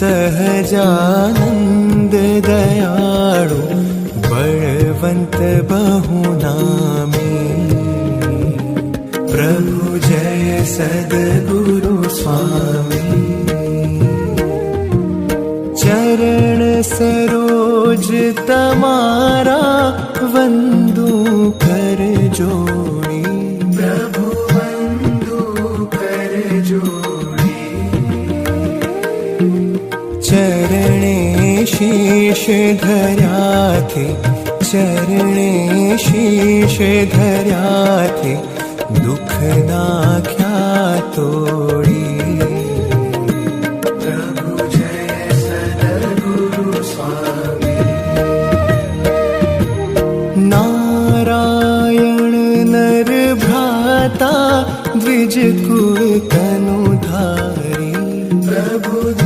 सहजानन्द दयाळु बलवन्त बहुनामी। प्रभु जय सद्गुरु स्वामी। चरण सरोज तमारा वन्दु कर जोड़ी शीश धर्याथे चरणे शीश धर्याथे दुख नाख्या तोड़ी प्रभु जय सद्गुरु स्वामी। नारायण नर भ्राता द्विज कुल तनु धारी प्रभु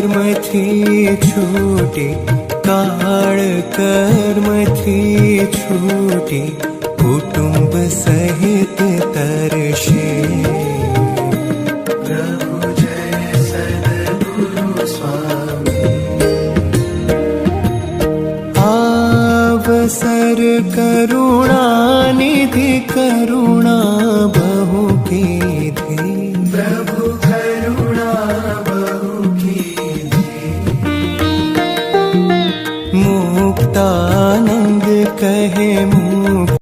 कर्मथी छूटी काळ कर्मथी छूटी कुटुंब सहित तरशे। प्रभु जय सद्गुरु स्वामी। आवसर करुणा निधि करुणा सदानंद कहे मुँह